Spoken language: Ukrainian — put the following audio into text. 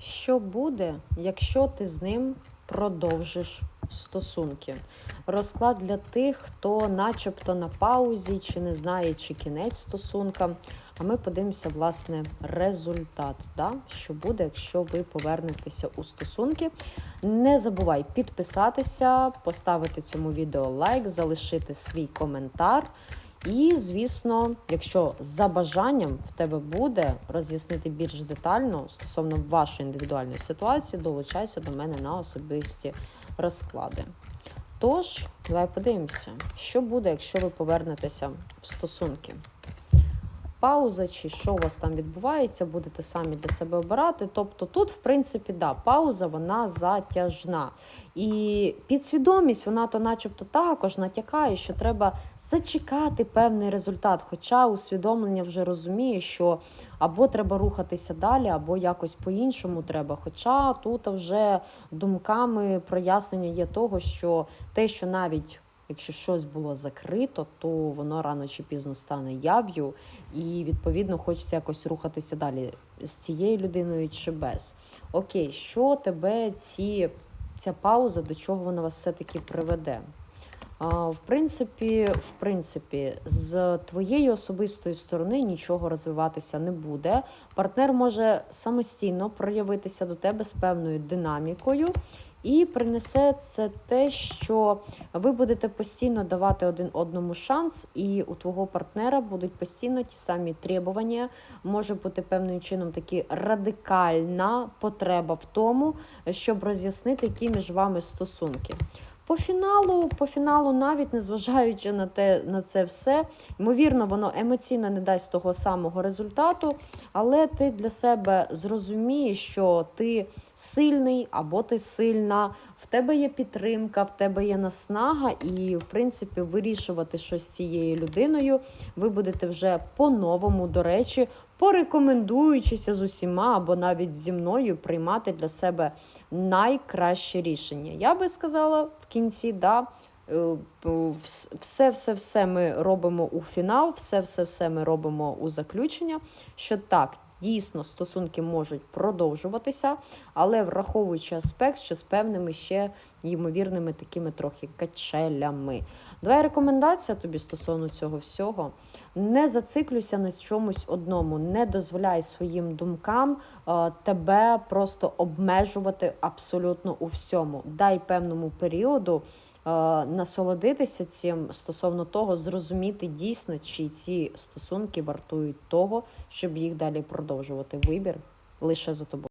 Що буде, якщо ти з ним продовжиш стосунки? Розклад для тих, хто начебто на паузі, чи не знає, чи кінець стосункам. А ми подивимося, власне, результат. Да? Що буде, якщо ви повернетеся у стосунки. Не забувай підписатися, поставити цьому відео лайк, залишити свій коментар. І, звісно, якщо за бажанням в тебе буде роз'яснити більш детально стосовно вашої індивідуальної ситуації, долучайся до мене на особисті розклади. Тож, давай подивимося, що буде, якщо ви повернетеся в стосунки. Пауза чи що у вас там відбувається, будете самі для себе обирати. Тобто тут, в принципі, да, пауза вона затяжна. І підсвідомість, вона то, начебто, також натякає, що треба зачекати певний результат. Хоча усвідомлення вже розуміє, що або треба рухатися далі, або якось по-іншому треба. Хоча тут вже думками прояснення є того, що те, що навіть Якщо щось було закрито, то воно рано чи пізно стане яв'ю, і відповідно хочеться якось рухатися далі з цією людиною чи без. Окей, що тебе ці, ця пауза, до чого вона вас все-таки приведе? В принципі, в принципі, з твоєї особистої сторони нічого розвиватися не буде. Партнер може самостійно проявитися до тебе з певною динамікою. І принесе це те, що ви будете постійно давати один одному шанс, і у твого партнера будуть постійно ті самі требування. Може бути певним чином такі радикальна потреба в тому, щоб роз'яснити, які між вами стосунки. По фіналу, по фіналу, навіть незважаючи на те на це все, ймовірно, воно емоційно не дасть того самого результату, але ти для себе зрозумієш, що ти сильний або ти сильна, в тебе є підтримка, в тебе є наснага, і, в принципі, вирішувати щось з цією людиною ви будете вже по-новому, до речі, порекомендуючися з усіма або навіть зі мною приймати для себе найкраще рішення. Я би сказала в кінці, да. Все-все-все ми робимо у фінал, все-все-все ми робимо у заключення. Що так, дійсно стосунки можуть продовжуватися, але враховуючи аспект, що з певними ще ймовірними такими трохи качелями. Давай рекомендація тобі стосовно цього всього. Не зациклюйся на чомусь одному, не дозволяй своїм думкам е, тебе просто обмежувати абсолютно у всьому. Дай певному періоду. Е, насолодитися цим стосовно того, зрозуміти дійсно, чи ці стосунки вартують того, щоб їх далі продовжувати. Вибір лише за тобою.